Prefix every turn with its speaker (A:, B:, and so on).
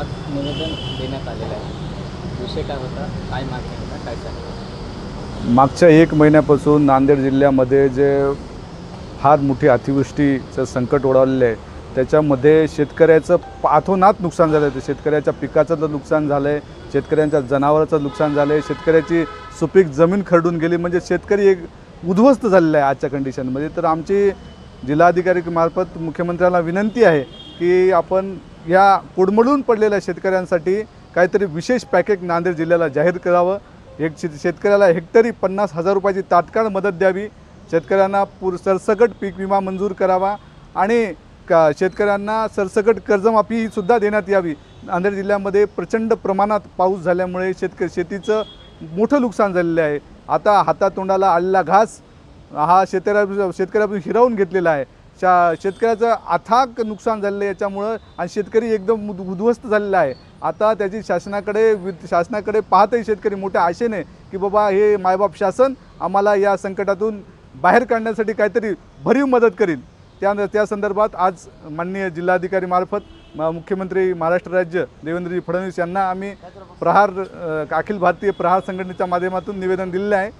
A: आज निवेदन देण्यात आलेलं आहे. विषय काय होता? काय मागणी होता? काय सांगा
B: मागच्या एक महिन्यापासून नांदेड जिल्ह्यामध्ये जे फार मोठी अतिवृष्टीचं संकट ओढावलेलं आहे त्याच्यामध्ये शेतकऱ्याचं पाथोनात नुकसान झालं आहे शेतकऱ्याच्या पिकाचं तर नुकसान झालं आहे शेतकऱ्यांच्या जनावराचं नुकसान झालं आहे शेतकऱ्याची सुपीक जमीन खरडून गेली म्हणजे शेतकरी एक उद्ध्वस्त झालेला आहे आजच्या कंडिशनमध्ये तर आमची जिल्हाधिकारी मार्फत मुख्यमंत्र्यांना विनंती आहे की आपण या कुडमडून पडलेल्या शेतकऱ्यांसाठी काहीतरी विशेष पॅकेज नांदेड जिल्ह्याला जाहीर करावं. एक शेत शेतकऱ्याला हेक्टरी पन्नास हजार रुपयाची तात्काळ मदत द्यावी. शेतकऱ्यांना पूर सरसकट पीक विमा मंजूर करावा आणि का शेतकऱ्यांना सरसकट कर्जमाफी सुद्धा देण्यात यावी. नांदेड जिल्ह्यामध्ये प्रचंड प्रमाणात पाऊस झाल्यामुळे शेतक शेतीचं मोठं नुकसान झालेलं आहे. आता हातातोंडाला आलेला घास हा शेतकऱ्या शेतकऱ्यापासून हिरावून घेतलेला आहे. शा शेतकऱ्याचं अथाक नुकसान झालेलं आहे याच्यामुळं आणि शेतकरी एकदम उद- उद्ध्वस्त झालेला आहे. आता त्याची शासनाकडे वि- शासनाकडे पाहतही शेतकरी मोठ्या आशेने की बाबा हे मायबाप शासन आम्हाला या संकटातून बाहेर काढण्यासाठी काहीतरी भरीव मदत करील. त्या त्या संदर्भात आज माननीय जिल्हाधिकारी मार्फत मुख्यमंत्री महाराष्ट्र राज्य देवेंद्रजी फडणवीस यांना आम्ही प्रहार अखिल भारतीय प्रहार संघटनेच्या माध्यमातून निवेदन दिलेलं आहे.